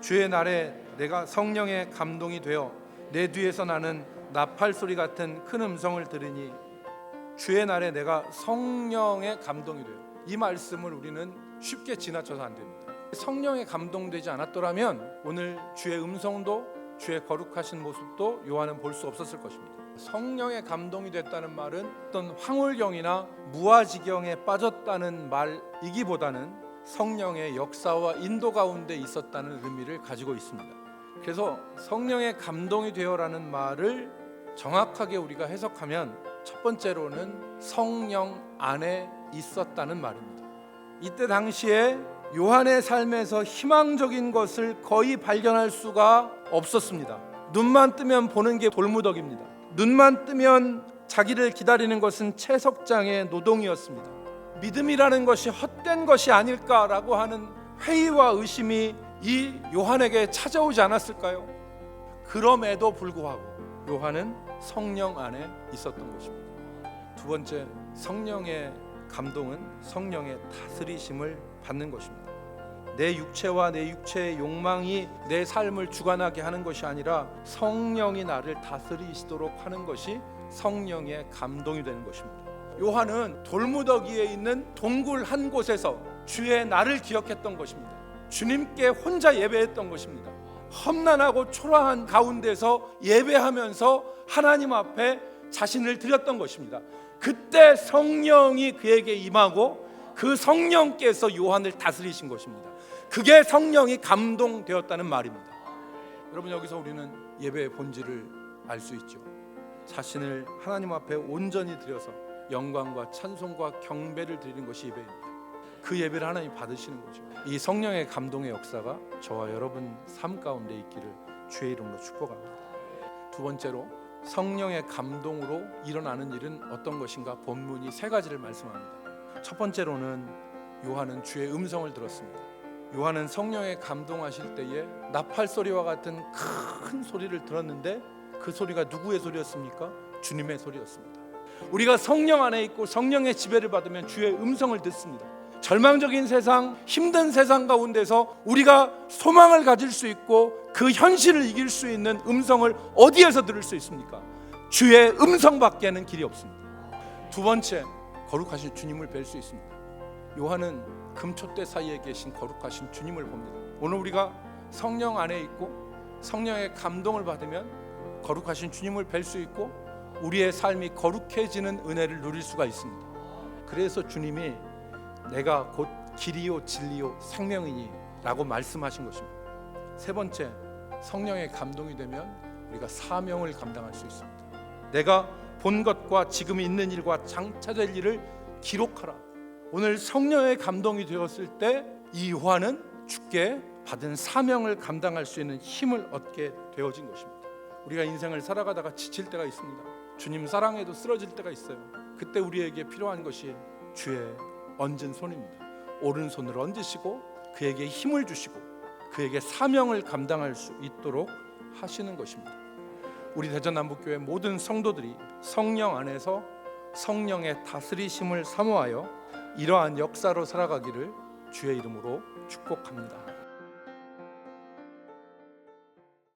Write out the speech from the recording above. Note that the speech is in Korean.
주의 날에 내가 성령의 감동이 되어 내 뒤에서 나는 나팔 소리 같은 큰 음성을 들으니 주의 날에 내가 성령의 감동이 돼요. 이 말씀을 우리는 쉽게 지나쳐서 안 됩니다. 성령의 감동되지 않았더라면 오늘 주의 음성도 주의 거룩하신 모습도 요한은 볼 수 없었을 것입니다. 성령의 감동이 됐다는 말은 어떤 황홀경이나 무아지경에 빠졌다는 말이기보다는 성령의 역사와 인도 가운데 있었다는 의미를 가지고 있습니다. 그래서 성령의 감동이 되어라는 말을 정확하게 우리가 해석하면 첫 번째로는 성령 안에 있었다는 말입니다. 이때 당시에 요한의 삶에서 희망적인 것을 거의 발견할 수가 없었습니다. 눈만 뜨면 보는 게 돌무더기입니다. 눈만 뜨면 자기를 기다리는 것은 채석장의 노동이었습니다. 믿음이라는 것이 헛된 것이 아닐까라고 하는 회의와 의심이 이 요한에게 찾아오지 않았을까요? 그럼에도 불구하고 요한은 성령 안에 있었던 것입니다. 두 번째, 성령의 감동은 성령의 다스리심을 받는 것입니다. 내 육체와 내 육체의 욕망이 내 삶을 주관하게 하는 것이 아니라 성령이 나를 다스리시도록 하는 것이 성령의 감동이 되는 것입니다. 요한은 돌무더기에 있는 동굴 한 곳에서 주의 나를 기억했던 것입니다. 주님께 혼자 예배했던 것입니다. 험난하고 초라한 가운데서 예배하면서 하나님 앞에 자신을 드렸던 것입니다. 그때 성령이 그에게 임하고 그 성령께서 요한을 다스리신 것입니다. 그게 성령이 감동되었다는 말입니다. 여러분 여기서 우리는 예배의 본질을 알 수 있죠. 자신을 하나님 앞에 온전히 드려서 영광과 찬송과 경배를 드리는 것이 예배입니다. 그 예배를 하나님 받으시는 거죠. 이 성령의 감동의 역사가 저와 여러분 삶 가운데 있기를 주의 이름으로 축복합니다. 두 번째로 성령의 감동으로 일어나는 일은 어떤 것인가 본문이 세 가지를 말씀합니다. 첫 번째로는 요한은 주의 음성을 들었습니다. 요한은 성령의 감동하실 때에 나팔 소리와 같은 큰 소리를 들었는데 그 소리가 누구의 소리였습니까? 주님의 소리였습니다. 우리가 성령 안에 있고 성령의 지배를 받으면 주의 음성을 듣습니다. 절망적인 세상, 힘든 세상 가운데서 우리가 소망을 가질 수 있고 그 현실을 이길 수 있는 음성을 어디에서 들을 수 있습니까? 주의 음성밖에는 길이 없습니다. 두 번째, 거룩하신 주님을 뵐 수 있습니다. 요한은 금초대 사이에 계신 거룩하신 주님을 봅니다. 오늘 우리가 성령 안에 있고 성령의 감동을 받으면 거룩하신 주님을 뵐 수 있고 우리의 삶이 거룩해지는 은혜를 누릴 수가 있습니다. 그래서 주님이 내가 곧 길이요 진리요 생명이니라고 말씀하신 것입니다. 세 번째, 성령의 감동이 되면 우리가 사명을 감당할 수 있습니다. 내가 본 것과 지금 있는 일과 장차 될 일을 기록하라. 오늘 성령의 감동이 되었을 때 이 요한은 주께 받은 사명을 감당할 수 있는 힘을 얻게 되어진 것입니다. 우리가 인생을 살아가다가 지칠 때가 있습니다. 주님 사랑에도 쓰러질 때가 있어요. 그때 우리에게 필요한 것이 주의 얹은 손입니다. 오른손을 얹으시고 그에게 힘을 주시고 그에게 사명을 감당할 수 있도록 하시는 것입니다. 우리 대전남북교회 모든 성도들이 성령 안에서 성령의 다스리심을 사모하여 이러한 역사로 살아가기를 주의 이름으로 축복합니다.